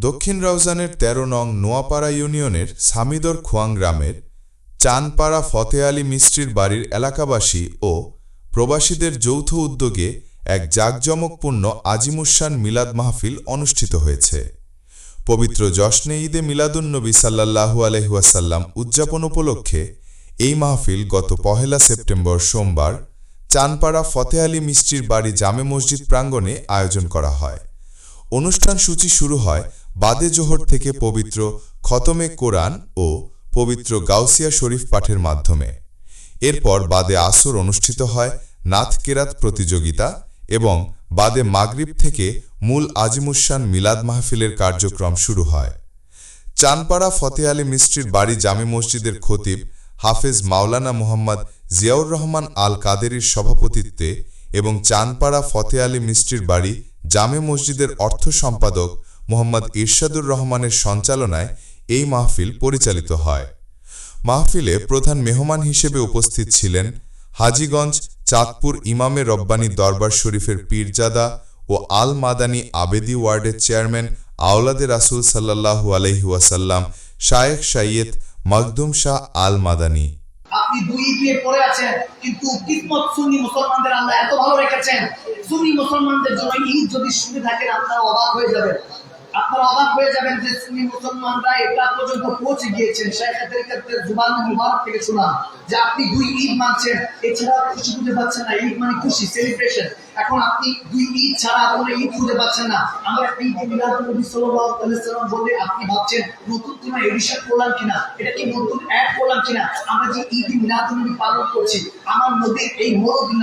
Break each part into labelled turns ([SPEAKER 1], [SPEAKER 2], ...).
[SPEAKER 1] দক্ষিণ রাউজানের ১৩ নং নোয়াপাড়া ইউনিয়নের সামিদর খোয়াং গ্রামের চানপাড়া ফতে আলী মিস্ত্রির বাড়ির এলাকাবাসী ও প্রবাসীদের যৌথ উদ্যোগে এক জাঁকজমকপূর্ণ আজিমুসান মিলাদ মাহফিল অনুষ্ঠিত হয়েছে। পবিত্র জশ্নে ঈদে মিলাদুন্নবী সাল্লাল্লাহু আলহিহাসাল্লাম উদযাপন উপলক্ষে এই মাহফিল গত পহেলা সেপ্টেম্বর সোমবার চানপাড়া ফতে আলী মিস্ত্রির বাড়ি জামে মসজিদ প্রাঙ্গণে আয়োজন করা হয়। অনুষ্ঠান সূচি শুরু হয় বাদে জোহর থেকে পবিত্র খতমে কোরআন ও পবিত্র গাউসিয়া শরীফ পাঠের মাধ্যমে। এরপর বাদে আসর অনুষ্ঠিত হয় নাথ কেরাত প্রতিযোগিতা এবং বাদে মাগরিব থেকে মূল আজিমুসান মিলাদ মাহফিলের কার্যক্রম শুরু হয়। চানপাড়া ফতে আলী মিস্ত্রির বাড়ি জামে মসজিদের খতিব হাফেজ মাওলানা মোহাম্মদ জিয়াউর রহমান আল কাদেরির সভাপতিত্বে এবং চানপাড়া ফতে আলী মিস্ত্রির বাড়ি জামে মসজিদের অর্থ সম্পাদক মোহাম্মদ ইরশাদুর রহমানের সঞ্চালনায় এই মাহফিল পরিচালিত হয়। মাহফিলে প্রধান মেহমান হিসেবে উপস্থিত ছিলেন হাজীগঞ্জ, চাঁদপুর ইমামে রব্বানী দরবার শরীফের পীরজাদা ও আল মাদানী আবেদি ওয়ার্ডের চেয়ারম্যান আওলাদে রাসুল সাল্লাহু আলহি ওয়াসাল্লাম, শায়েখ সাইয়েদ মখদুম শাহ আল মাদানী
[SPEAKER 2] আপনি দুই নিয়ে পড়ে আছেন, কিন্তু কিসমত সুন্নি মুসলমানদের আল্লাহ এত ভালো রেখেছেন। সুন্নি মুসলমানদের জন্য ঈদ যদি শুনে থাকেন আপনারা অবাক হয়ে যাবেন। আপনি মানে ঈদ খুঁজে পাচ্ছেন আমরা বলে আপনি ভাবছেন নতুন এডিশন করলাম কিনা? এটা কি নতুন অ্যাড করলাম কিনা? আমরা যে ঈদ মিলাদ পালন করছি, আমার নবীর এই মরদিন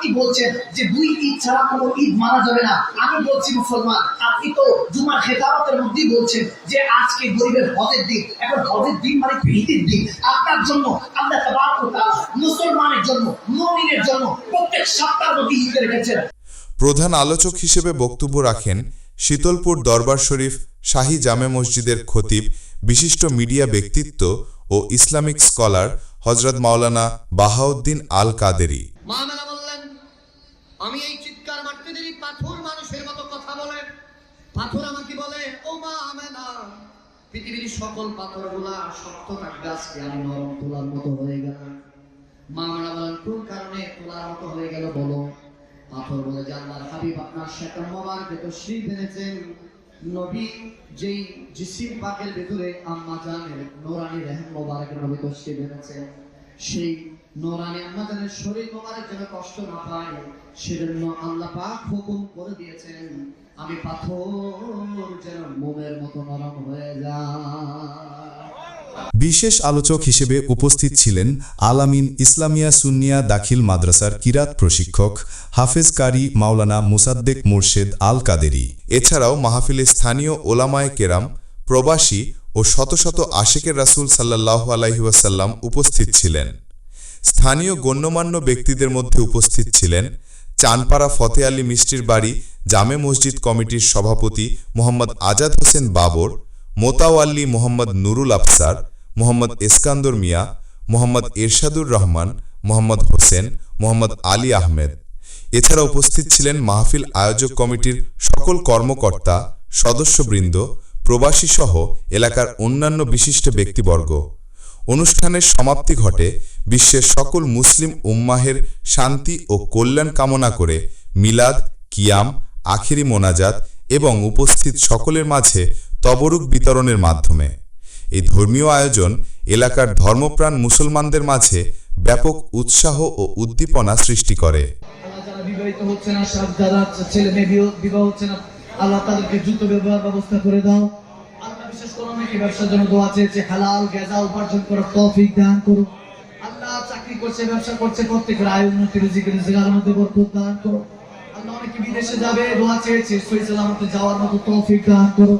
[SPEAKER 2] আপনি বলছেন যে দুই ঈদ ছাড়া কোনো ঈদ মানা যাবে না। আমি বলছি মুসলমান আপনি তো জুমার খেতাবতের মধ্যেই বলছেন যে আজকে গরিবের হজের দিন এখন হজের দিন মানে ভীতির দিন। আপনার জন্য আল্লাহ তাবারক ওয়া তাআলা মুসলমানের জন্য মুমিনের জন্য প্রত্যেক সপ্তাহের মধ্যে ঈদ রেখেছেন।
[SPEAKER 1] প্রধান আলোচক হিসেবে বক্তব্য রাখেন শীতলপুর দরবার শরীফ শাহী জামে মসজিদের খতিব বিশিষ্ট মিডিয়া ব্যক্তিত্ব ও ইসলামিক স্কলার হজরত মাওলানা বাহাউদ্দিন আল কাদেরি
[SPEAKER 3] আমি এই চিৎকার মারতে দেরি, পাথর মানুষের মতো কথা বলে। পাথর আমাকে বলে? ও মা মেলা পৃথিবীর সকল পাথরগুলা শক্ত থাকবে আজকে আমি নরম তোলার মতো হয়ে গেল মা মেলা বলেন, কোন কারণে তোলার মতো হয়ে গেল বলো? পাথর বলে, যে আল্লাহর হাবিব আপনার শেখর মোবারকে তো শ্রী এনেছেন নবী যেই জিসিম পাকের ভেতরে আম্মা জানের নোরানি রেহেম মোবারকের তো শ্রী এনেছেন সেই আমাদের শরীর কষ্ট না পায়, সেজন্য আল্লাহ পাক হুকুম করে দিয়েছেন, আমি পাথর যেন মোমের মতো নরম হয়ে যায়।
[SPEAKER 4] বিশেষ আলোচক হিসেবে উপস্থিত ছিলেন আলামিন ইসলামিয়া সুন্নিয়া দাখিল মাদ্রাসার কিরাত প্রশিক্ষক হাফেজ কারি মাওলানা মুসাদ্দেক মুর্শেদ আল কাদেরি
[SPEAKER 1] এছাড়াও মাহফিলে স্থানীয় ওলামায় কেরাম, প্রবাসী ও শত শত আশেকের রাসূল সাল্লাহ আলাইহাসাল্লাম উপস্থিত ছিলেন। স্থানীয় গণ্যমান্য ব্যক্তিদের মধ্যে উপস্থিত ছিলেন চানপাড়া ফতে আলী মিষ্টির বাড়ি জামে মসজিদ কমিটির সভাপতি মোহাম্মদ আজাদ হোসেন বাবর মোতাওয়াল্লি মোহাম্মদ নুরুল আফসার, মোহাম্মদ এসকান্দর মিয়া, মোহাম্মদ এরশাদুর রহমান, মোহাম্মদ হোসেন, মোহাম্মদ আলী আহমেদ। এছাড়া উপস্থিত ছিলেন মাহফিল আয়োজক কমিটির সকল কর্মকর্তা, সদস্যবৃন্দ প্রবাসী সহ এলাকার অন্যান্য বিশিষ্ট ব্যক্তিবর্গ। অনুষ্ঠানের সমাপ্তি ঘটে বিশ্বের সকল মুসলিম উম্মাহের শান্তি ও কল্যাণ কামনা করে মিলাদ, কিয়াম, আখিরি মোনাজাত এবং উপস্থিত সকলের মাঝে তবরুক বিতরণের মাধ্যমে। এই ধর্মীয় আয়োজন এলাকার ধর্মপ্রাণ মুসলমানদের মাঝে ব্যাপক উৎসাহ ও উদ্দীপনা সৃষ্টি করে।
[SPEAKER 5] আল্লাহ তাদেরকে ব্যবহার ব্যবস্থা করে দাও। আল্লাহ বিশেষ ব্যবসার জন্য দোয়া চেয়েছে। হালাল গেজা উপার্জন করার দান চাকরি করছে, ব্যবসা করছে প্রত্যেকের আয় উন্নতি রিজিকের রিজিকার মধ্যে বরকত দান করো। আল্লাহ অনেকে বিদেশে যাবে, দোয়া চেয়েছে সুইজারল্যান্ড যাওয়ার মতো তৌফিক দান করো।